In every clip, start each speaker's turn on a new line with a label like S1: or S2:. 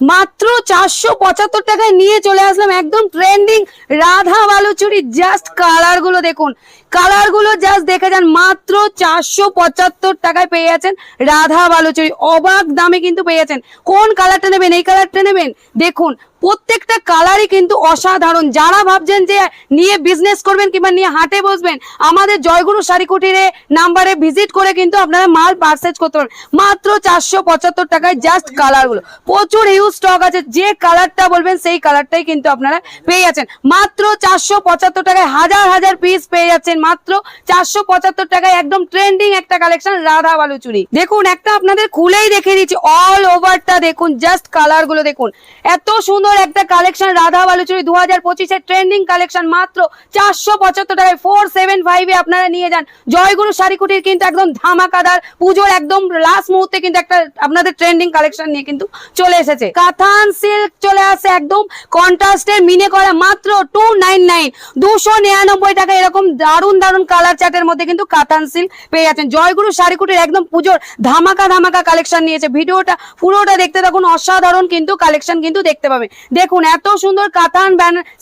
S1: মাত্র চারশো পঁচাত্তর টাকায় নিয়ে চলে আসলাম একদম ট্রেন্ডিং রাধা বালুচুরি জাস্ট কালারগুলো দেখুন। কালারগুলো জাস্ট দেখে যান, মাত্র চারশো পঁচাত্তর টাকায় পেয়ে যাচ্ছেন রাধা বালুচুরি। অবাক দামে কিন্তু পেয়ে যাচ্ছেন। কোন কালারটা নেবেন, এই কালারটা নেবেন? দেখুন, প্রত্যেকটা কালারই কিন্তু অসাধারণ। যারা ভাবছেন যে নিয়ে বিজনেস করবেন কিংবা নিয়ে হাটে বসবেন, আমাদের জয়গুরু শাড়ি কুটিরে নাম্বারে ভিজিট করে কিন্তু আপনারা মাল পারচেজ করতে পারেন মাত্র চারশো পঁচাত্তর টাকায় জাস্ট কালারগুলো প্রচুর হিউজ স্টক আছে, যে কালারটা বলবেন সেই কালারটাই কিন্তু আপনারা পেয়ে যাচ্ছেন। মাত্র চারশো পঁচাত্তর টাকায় হাজার হাজার পিস পেয়ে যাচ্ছেন মাত্র চারশো পঁচাত্তর টাকায় একদম ট্রেন্ডিং একটা কালেকশন রাধা বালুচুরি দেখুন, একটা আপনাদের খুলেই দেখে দিচ্ছি অল ওভারটা দেখুন জাস্ট কালারগুলো দেখুন। এত সুন্দর একটা কালেকশন রাধা বালুচুরি দু হাজার পঁচিশের ট্রেন্ডিং কালেকশন মাত্র চারশো পঁচাত্তর টাকায় ফোর সেভেন ফাইভে আপনারা নিয়ে যান। জয়গুরু শাড়িকুটির কিন্তু একদম ধামাকাদার পুজোর একদম লাস্ট মুহূর্তে কিন্তু একটা আপনাদের ট্রেন্ডিং কালেকশন নিয়ে কিন্তু চলে এসেছে। কাথান সিল্ক চলে আসে একদম কন্ট্রাস্টের মিনে করা, মাত্র টু নাইন নাইন দুশো নিরানব্বই টাকা এরকম দারুণ দারুণ দারুণ কালার চার্টের মধ্যে কিন্তু কাতান সিল্ক পেয়ে যাচ্ছেন। জয়গুরু শাড়িকুটির একদম পুজোর ধামাকা ধামাকা কালেকশন নিয়েছে। ভিডিওটা, পুরোটা দেখতে থাকুন, অসাধারণ কিন্তু কালেকশন কিন্তু দেখতে পাবেন দেখুন, এত সুন্দর কাতান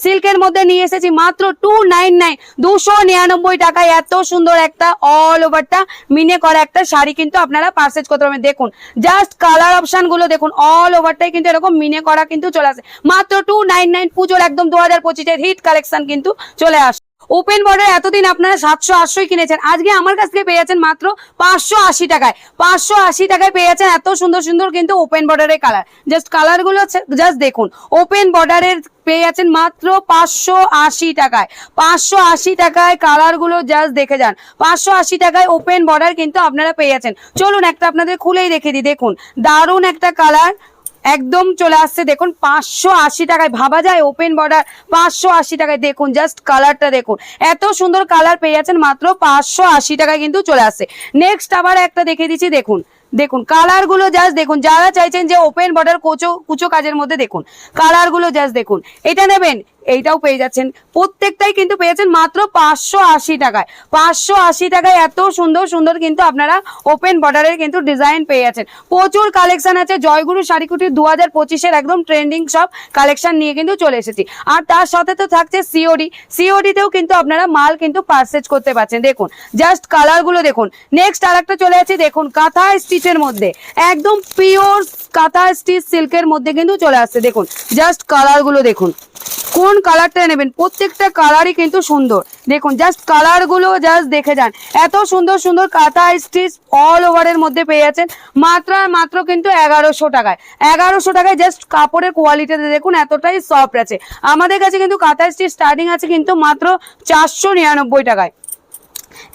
S1: সিল্কের মধ্যে নিয়ে এসেছি মাত্র টু নাইন নাইন দুশো নিরানব্বই টাকায় এত সুন্দর একটা অল ওভারটা মিনে করা একটা শাড়ি কিন্তু আপনারা পারচেজ করতে পারবেন। দেখুন জাস্ট কালার অপশনগুলো দেখুন অল ওভারটাই কিন্তু এরকম মিনে করা কিন্তু চলে আসে। মাত্র টু নাইন নাইন পুজোর একদম দু হাজার পঁচিশের হিট কালেকশন কিন্তু চলে আসে। ওপেন বর্ডার এতদিন আপনারা সাতশো আটশোই কিনেছেন। আজকে আমার কাছ থেকে পেয়ে যাচ্ছেন মাত্র পাঁচশো আশি টাকায়। পাঁচশো আশি টাকায় পেয়ে যাচ্ছেন এত সুন্দর সুন্দর কিন্তু ওপেন বর্ডারের কালার জাস্ট কালারগুলো জাস্ট দেখুন ওপেন বর্ডারের পেয়ে যাচ্ছেন মাত্র পাঁচশো আশি টাকায়। পাঁচশো আশি টাকায় কালারগুলো জাস্ট দেখে যান। পাঁচশো আশি টাকায় ওপেন বর্ডার কিন্তু আপনারা পেয়ে যাচ্ছেন চলুন একটা আপনাদের খুলেই দেখে দিই, দেখুন, দারুণ একটা কালার একদম চলে আসছে। দেখুন, পাঁচশো আশি টাকায় ভাবা যায় ওপেন বর্ডার পাঁচশো আশি টাকায়। দেখুন জাস্ট কালারটা দেখুন। এত সুন্দর কালার পেয়ে যাচ্ছেন মাত্র পাঁচশো আশি টাকায় কিন্তু চলে আসছে। নেক্সট আবার একটা দেখে দিচ্ছি, দেখুন। দেখুন কালারগুলো জাস্ট দেখুন। যারা চাইছেন যে ওপেন বর্ডার কোচো, কুচো কাজের মধ্যে দেখুন। কালারগুলো জাস্ট দেখুন। এটা নেবেন এইটাও পেয়ে যাচ্ছেন। প্রত্যেকটাই কিন্তু পেয়েছেন মাত্র পাঁচশো আশি টাকায়। পাঁচশো আশি টাকায় এত সুন্দর সুন্দর কিন্তু আপনারা ওপেন বর্ডারের কিন্তু ডিজাইন পেয়ে যাচ্ছেন। প্রচুর কালেকশন আছে। জয়গুরু শাড়িকুটির দু হাজার পঁচিশের একদম ট্রেন্ডিং সব কালেকশন নিয়ে কিন্তু চলে এসেছি। আর তার সাথে তো থাকছে সিওডি সিওডিতেও কিন্তু আপনারা মাল কিন্তু পারচেজ করতে পারছেন। দেখুন জাস্ট কালারগুলো দেখুন। নেক্সট আর একটা চলে আছে দেখুন, কাঁথা স্টিচের মধ্যে। একদম পিওর কাঁথা স্টিচ সিল্কের মধ্যে কিন্তু চলে আসছে। দেখুন জাস্ট কালারগুলো দেখুন। কোন কালারটা নেবেন? প্রত্যেকটা কালারই কিন্তু সুন্দর। দেখুন জাস্ট কালারগুলো জাস্ট দেখে যান। এত সুন্দর সুন্দর কাঁথা স্টিচ অল ওভারের মধ্যে পেয়ে যাচ্ছেন। মাত্র মাত্র কিন্তু এগারোশো টাকায়। এগারোশো টাকায় জাস্ট কাপড়ের কোয়ালিটিতে দেখুন, এতটাই সফট আছে। আমাদের কাছে কিন্তু কাঁথা স্টিচ স্টার্টিং আছে কিন্তু মাত্র চারশো নিরানব্বই টাকায়।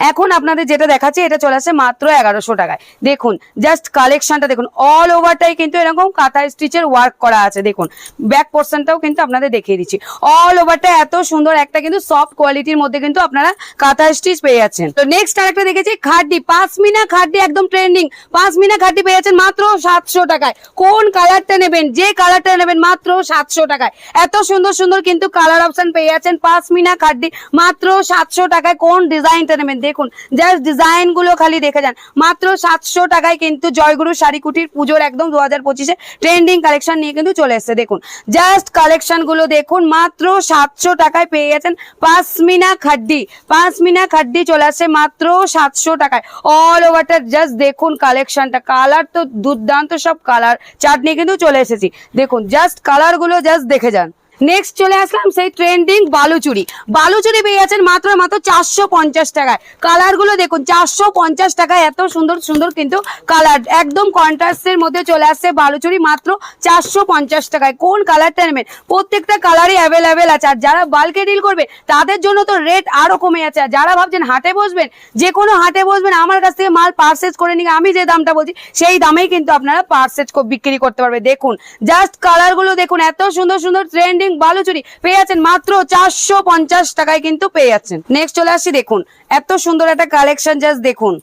S1: এখন আপনাদের যেটা দেখাচ্ছে, এটা চলে আসছে মাত্র এগারোশো টাকায়। দেখুন জাস্ট কালেকশনটা দেখুন অল ওভারটাই কিন্তু এরকম কাঁথা স্টিচের ওয়ার্ক করা আছে, দেখুন। ব্যাক পোর্শনটাও কিন্তু আপনাদের দেখিয়ে দিচ্ছি। অল ওভারটা এত সুন্দর, একটা কিন্তু সফট কোয়ালিটির মধ্যে কিন্তু আপনারা কাঁথা স্টিচ পেয়ে যাচ্ছেন। তো নেক্সট আরেকটা দেখেছি, খাড্ডি পাঁচ মিনা খাড্ডি একদম ট্রেন্ডিং পাঁচ মিনা খাড্ডি পেয়ে যাচ্ছেন মাত্র সাতশো টাকায়। কোন কালারটা নেবেন? যে কালারটা নেবেন মাত্র সাতশো টাকায়। এত সুন্দর সুন্দর কিন্তু কালার অপশন পেয়ে যাচ্ছেন পাঁচ মিনা খাড্ডি, মাত্র সাতশো টাকায়। কোন ডিজাইনটা নেবেন? দেখুন জাস্ট ডিজাইনগুলো খালি দেখে যান। মাত্র সাতশো টাকায় কিন্তু জয়গুরু শাড়ি কুটির পুজোর একদম দু হাজার পঁচিশে ট্রেন্ডিং কালেকশন নিয়ে কিন্তু চলে এসছে, দেখুন। জাস্ট কালেকশনগুলো দেখুন, মাত্র সাতশো টাকায় পেয়ে গেছেন পাঁচমিনা খাড্ডি। পাঁচমিনা খাড্ডি চলে আসছে মাত্র সাতশো টাকায়। অল ওভারটা জাস্ট দেখুন কালেকশনটা কালার তো দুর্দান্ত সব কালার চাটনি কিন্তু চলে এসেছি। দেখুন জাস্ট কালারগুলো জাস্ট দেখে যান। নেক্সট চলে আসলাম সেই ট্রেন্ডিং বালুচুরি। বালুচুরি পেয়ে যাচ্ছেন মাত্র মাত্র চারশো পঞ্চাশ টাকায়। কালারগুলো দেখুন, চারশো পঞ্চাশ টাকায় এত সুন্দর সুন্দর কিন্তু কালার একদম কন্ট্রাস্টের মধ্যে চলে আসছে বালুচুরি মাত্র চারশো পঞ্চাশ টাকায়। কোন কালারটা নেবেন? প্রত্যেকটা কালারই অ্যাভেলেবেল আছে। আর যারা বাল্কে ডিল করবে, তাদের জন্য তো রেট আরও কমে যাচ্ছে। আর যারা ভাবছেন হাটে বসবেন, যে কোনো হাটে বসবেন, আমার কাছ থেকে মাল পার্সেজ করে নিয়ে আমি যে দামটা বলছি, সেই দামেই কিন্তু আপনারা পার্সেজ বিক্রি করতে পারবে। দেখুন জাস্ট কালারগুলো দেখুন, এত সুন্দর সুন্দর ট্রেন্ডিং বালুচুরি পেয়ে যাচ্ছেন মাত্র চারশো পঞ্চাশ টাকায় কিন্তু পেয়ে যাচ্ছেন। নেক্সট চলে আসছি দেখুন, এত সুন্দর একটা কালেকশন জাস্ট দেখুন।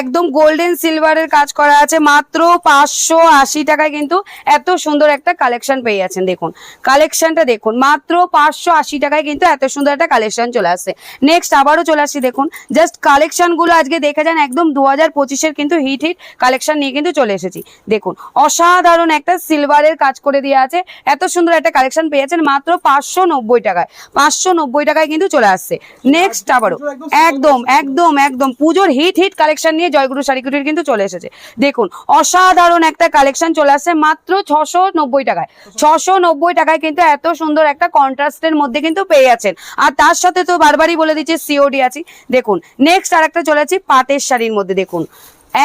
S1: একদম গোল্ডেন সিলভারের কাজ করা আছে। মাত্র পাঁচশো আশি টাকায় কিন্তু এত সুন্দর একটা কালেকশন পেয়ে যাচ্ছেন। দেখুন কালেকশনটা দেখুন মাত্র পাঁচশো আশি টাকায় কিন্তু এত সুন্দর একটা কালেকশন চলে আসছে। নেক্সট আবারও চলে আসছি দেখুন জাস্ট কালেকশনগুলো আজকে দেখে যান একদম দু হাজার পঁচিশের কিন্তু হিট হিট কালেকশন নিয়ে কিন্তু চলে এসেছি। দেখুন অসাধারণ একটা সিলভারের কাজ করে দিয়ে আছে। এত সুন্দর একটা কালেকশন পেয়ে পেয়েছেন মাত্র পাঁচশো নব্বই টাকায়। পাঁচশো নব্বই টাকায় কিন্তু চলে আসছে। নেক্সট আবারও একদম একদম একদম পুজোর হিট হিট কালেকশন নিয়ে জয়গুরু শাড়িকুটির কিন্তু চলে এসেছে। দেখুন, অসাধারণ একটা কালেকশন চলে আসছে মাত্র ছশো নব্বই টাকায়। ছশো নব্বই টাকায় কিন্তু এত সুন্দর একটা কন্ট্রাস্টের মধ্যে কিন্তু পেয়ে যাচ্ছেন। আর তার সাথে তো বারবারই বলে দিচ্ছি সিওডি আছি। দেখুন নেক্সট আর একটা চলে আসছি পাটের শাড়ির মধ্যে। দেখুন,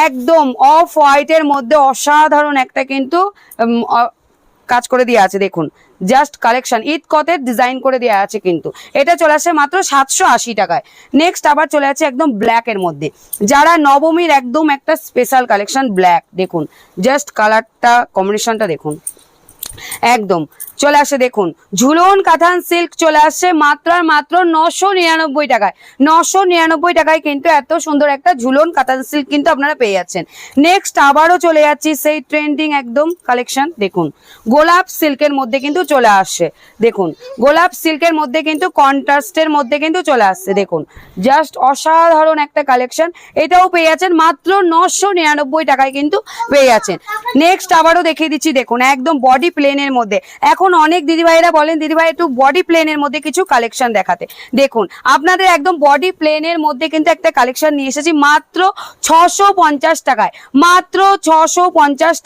S1: একদম অফ হোয়াইটের মধ্যে অসাধারণ একটা কিন্তু কাজ করে দিয়ে আছে। দেখুন জাস্ট কালেকশন, ঈদ কতের ডিজাইন করে দেওয়া আছে কিন্তু। এটা চলে আসে মাত্র সাতশো আশি টাকায়। নেক্সট আবার চলে আছে একদম ব্ল্যাকের মধ্যে। যারা নবমীর একদম একটা স্পেশাল কালেকশন ব্ল্যাক দেখুন। জাস্ট কালারটা কম্বিনেশনটা দেখুন। একদম। চলে আসে দেখুন, ঝুলন কাঁথান সিল্ক চলে আসছে মাত্রার মাত্র নশো নিরানব্বই টাকায়। নশো নিরানব্বই টাকায় কিন্তু এত সুন্দর একটা ঝুলন কাঁথান সিল্ক কিন্তু আপনারা পেয়ে যাচ্ছেন। নেক্সট আবারও চলে যাচ্ছি সেই ট্রেন্ডিং একদম কালেকশন দেখুন। গোলাপ সিল্কের মধ্যে কিন্তু চলে আসছে দেখুন, গোলাপ সিল্কের মধ্যে কিন্তু কন্ট্রাস্টের মধ্যে কিন্তু চলে আসছে দেখুন। জাস্ট অসাধারণ একটা কালেকশন এটাও পেয়ে যাচ্ছেন মাত্র নশো নিরানব্বই টাকায় কিন্তু পেয়ে যাচ্ছেন। নেক্সট আবারও দেখিয়ে দিচ্ছি, দেখুন, একদম বডি প্লেনের মধ্যে। এখন অনেক দিদিভাইরা বলেন, দিদিভাই, একটু বডি প্লেনের মধ্যে কিছু কালেকশন দেখাতে। দেখুন, আপনাদের একদম বডি প্লেনের মধ্যে কিন্তু একটা কালেকশন নিয়ে এসেছি, মাত্র ছশো টাকায়। মাত্র ছশো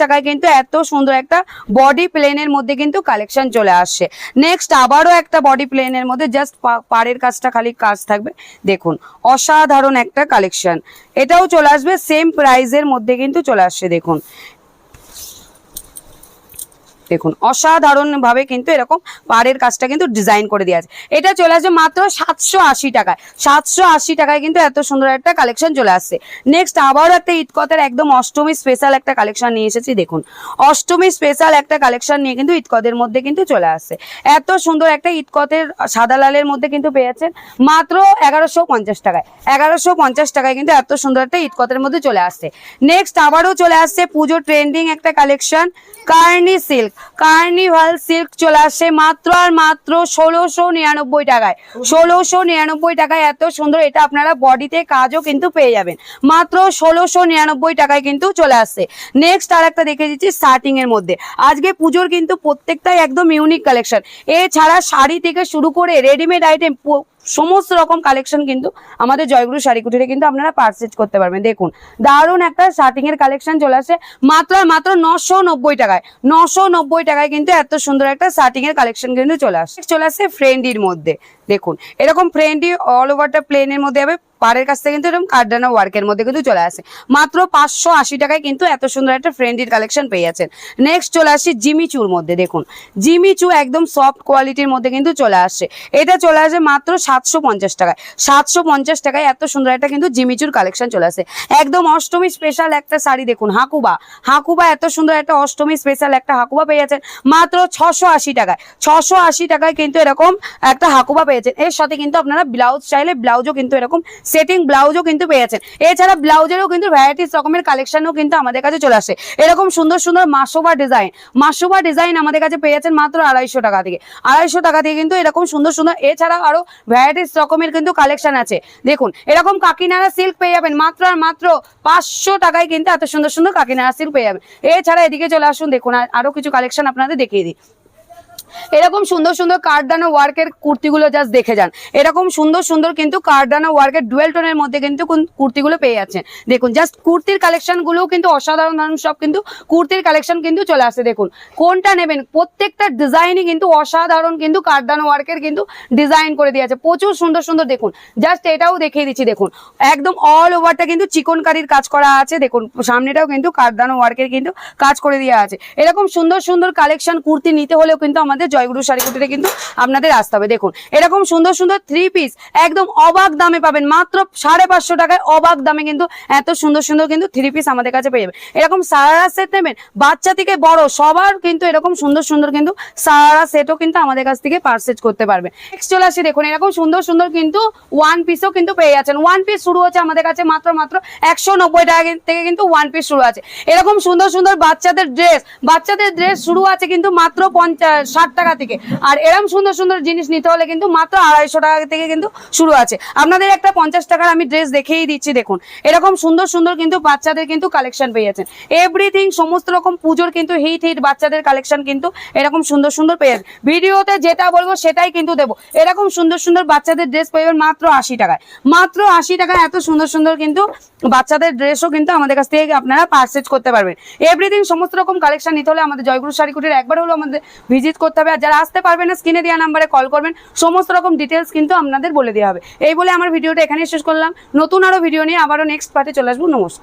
S1: টাকায় কিন্তু এত সুন্দর একটা বডি প্লেনের মধ্যে কিন্তু কালেকশন চলে আসছে। নেক্সট আবারও একটা বডি প্লেনের মধ্যে জাস্ট পাড়ের কাজটা খালি কাজ থাকবে। দেখুন, অসাধারণ একটা কালেকশন এটাও চলে আসবে সেম প্রাইজের মধ্যে কিন্তু চলে আসছে, দেখুন। দেখুন অসাধারণ ভাবে কিন্তু এরকম পাড়ের কাজটা কিন্তু ডিজাইন করে দেওয়া আছে। এটা চলে আসবে মাত্র সাতশো আশি টাকায়। সাতশো আশি টাকায় কিন্তু এত সুন্দর একটা কালেকশন চলে আসছে। নেক্সট আবারও একটা ইটকতের একদম অষ্টমী স্পেশাল একটা কালেকশন নিয়ে এসেছি, দেখুন। অষ্টমী স্পেশাল একটা কালেকশন নিয়ে কিন্তু ইটকদের মধ্যে কিন্তু চলে আসছে। এত সুন্দর একটা ইটকতের সাদা লালের মধ্যে কিন্তু পেয়েছেন মাত্র এগারোশো পঞ্চাশ টাকায়। এগারোশো পঞ্চাশ টাকায় কিন্তু এত সুন্দর একটা ইটকতের মধ্যে চলে আসছে। নেক্সট আবারও চলে আসছে পুজো ট্রেন্ডিং একটা কালেকশন কার্নি সিল্ক কার্নিভাল সিল্ক চলে আসছে মাত্র আর মাত্র ষোলোশো নিরানব্বই টাকায়। ষোলোশো নিরানব্বই টাকায় এত সুন্দর, এটা আপনারা বডিতে কাজও কিন্তু পেয়ে যাবেন। মাত্র ষোলোশো নিরানব্বই টাকায় কিন্তু চলে আসছে নেক্সট আর একটা দেখে দিচ্ছি স্টার্টিং এর মধ্যে। আজকে পুজোর কিন্তু প্রত্যেকটাই একদম ইউনিক কালেকশন এছাড়া শাড়ি থেকে শুরু করে রেডিমেড আইটেম সমস্ত রকম কালেকশন কিন্তু আমাদের জয়গুরু শাড়ি কুটিরে কিন্তু আপনারা পার্সেজ করতে পারবেন। দেখুন, দারুণ একটা শার্টিং এর কালেকশন চলে আসে, মাত্র মাত্র নশো নব্বই টাকায়, নশো নব্বই টাকায় কিন্তু এত সুন্দর একটা শার্টিং এর কালেকশন কিন্তু চলে আসে। চলে আসে ফ্রেন্ডির মধ্যে। দেখুন, এরকম ফ্রেন্ডি অল ওভারটা প্লেনের মধ্যে হবে পাড়ের কাছ থেকে কিন্তু এরকম কার্ডানা ওয়ার্কের মধ্যে কিন্তু চলে আসে। মাত্র পাঁচশো আশি টাকায় কিন্তু এত সুন্দর একটা ফ্রেন্ডির কালেকশন পেয়ে যাচ্ছেন। নেক্সট চলে আসি জিমিচুর মধ্যে, দেখুন। জিমিচু একদম সফট কোয়ালিটির মধ্যে কিন্তু চলে আসছে এটা চলে আসে মাত্র সাতশো পঞ্চাশ টাকায়। সাতশো পঞ্চাশ টাকায় এত সুন্দর একটা কিন্তু জিমিচুর কালেকশন চলে আসে। একদম অষ্টমী স্পেশাল একটা শাড়ি, দেখুন, হাকুবা। হাকুবা এত সুন্দর একটা অষ্টমী স্পেশাল একটা হাকুবা পেয়ে যাচ্ছেন। মাত্র ছশো আশি টাকায়। ছশো আশি টাকায় কিন্তু এরকম একটা হাকুবা পেয়েছেন এর সাথে কিন্তু আপনারা ব্লাউজ চাইলে ব্লাউজও কিন্তু এরকম সেটিং ব্লাউজও কিন্তু পেয়ে যাচ্ছেন এছাড়া ব্লাউজেরও কিন্তু ভ্যারাইটিস রকমের কালেকশনও কিন্তু আমাদের কাছে চলে আসে। এরকম সুন্দর সুন্দর মাসোবা ডিজাইন মাসোবা ডিজাইন আমাদের কাছে পেয়ে যাচ্ছেন মাত্র আড়াইশো টাকা থেকে। আড়াইশো টাকা থেকে কিন্তু এরকম সুন্দর সুন্দর এছাড়া আরও ভ্যারাইটিস রকমের কিন্তু কালেকশন আছে। দেখুন, এরকম কাকিনাড়া সিল্ক পেয়ে যাবেন মাত্র আর মাত্র পাঁচশো টাকায় কিন্তু এত সুন্দর সুন্দর কাকিনাড়া সিল্ক পেয়ে যাবেন। এছাড়া এদিকে চলে আসুন, দেখুন আরও কিছু কালেকশন আপনাদের দেখিয়ে দিই। এরকম সুন্দর সুন্দর কার্ডানা ওয়ার্কের কুর্তিগুলো জাস্ট দেখে যান। এরকম সুন্দর সুন্দর কিন্তু কার্ডানা ওয়ার্কের ডুয়েল টোনের মধ্যে কিন্তু কোন- কুর্তিগুলো পেয়ে যাচ্ছেন। দেখুন জাস্ট কুর্তির কালেকশন গুলোও কিন্তু অসাধারণ সব কিন্তু কুর্তির কালেকশন কিন্তু চলে আসে, দেখুন। কোনটা নেবেন? প্রত্যেকটা ডিজাইনই কিন্তু অসাধারণ কিন্তু কার্ডানা ওয়ার্কের কিন্তু ডিজাইন করে দিয়েছে প্রচুর সুন্দর সুন্দর, দেখুন। জাস্ট এটাও দেখিয়ে দিচ্ছি, দেখুন। একদম অল ওভারটা কিন্তু চিকনকারির কাজ করা আছে, দেখুন। সামনেটাও কিন্তু কার্ডানো ওয়ার্কের কিন্তু কাজ করে দেওয়া আছে। এরকম সুন্দর সুন্দর কালেকশন কুর্তি নিতে হলেও কিন্তু আমাদের জয়গুরু শাড়ি কিন্তু আপনাদের আসতে হবে। দেখুন, এরকম সুন্দর সুন্দর থ্রি পিস একদম অবাক দামে পাবেন। মাত্র সাড়ে পাঁচশো টাকায় অবাক দামে কিন্তু এত সুন্দর সুন্দর কিন্তু থ্রি পিস আমাদের কাছে পেয়ে যাবেন। এরকম সারারা সেট নেবেন। বাচ্চা থেকে বড় সবার কিন্তু এরকম সুন্দর সুন্দর কিন্তু সারারা সেটও কিন্তু আমাদের কাছ থেকে পারচেজ করতে পারবেন নেক্সট চলে আসি, দেখুন, এরকম সুন্দর সুন্দর কিন্তু ওয়ান পিসও কিন্তু পেয়ে যাচ্ছেন। ওয়ান পিস শুরু হচ্ছে আমাদের কাছে মাত্র মাত্র একশো নব্বই টাকা থেকে কিন্তু ওয়ান পিস শুরু আছে। এরকম সুন্দর সুন্দর বাচ্চাদের ড্রেস বাচ্চাদের ড্রেস শুরু আছে কিন্তু মাত্র পঞ্চাশ ষাট টাকা থেকে। আর এরকম সুন্দর সুন্দর জিনিস নিতে হলে কিন্তু মাত্র আড়াইশো টাকা থেকে কিন্তু শুরু আছে। আপনাদের একটা পঞ্চাশ টাকার আমি ড্রেস দেখেই দিচ্ছি, দেখুন। এরকম সুন্দর সুন্দর কিন্তু বাচ্চাদের কিন্তু কালেকশন পেয়ে যাচ্ছেন এভরিথিং সমস্ত রকম পুজোর কিন্তু হিট হিট বাচ্চাদের কালেকশন কিন্তু এরকম সুন্দর সুন্দর পেয়ে যাবেন ভিডিওতে যেটা বলব সেটাই কিন্তু দেবো। এরকম সুন্দর সুন্দর বাচ্চাদের ড্রেস পেয়ে যাবেন মাত্র আশি টাকায়। মাত্র আশি টাকায় এত সুন্দর সুন্দর কিন্তু বাচ্চাদের ড্রেসও কিন্তু আমাদের কাছ থেকে আপনারা পারচেজ করতে পারবেন। এভরিথিং সমস্ত রকম কালেকশন নিতে হলে আমাদের জয়গুরু শাড়ি কুটির একবার হলো আমাদের ভিজিট করতে হবে। আর যারা আসতে পারবে না স্ক্রিনে দেওয়া নাম্বারে কল করবেন। সমস্ত রকম ডিটেলস কিন্তু আপনাদের বলে দেওয়া হবে। এই বলে আমার ভিডিওটা এখানে শেষ করলাম। নতুন আরও ভিডিও নিয়ে আবারও নেক্সট পার্টে চলে আসব। নমস্কার।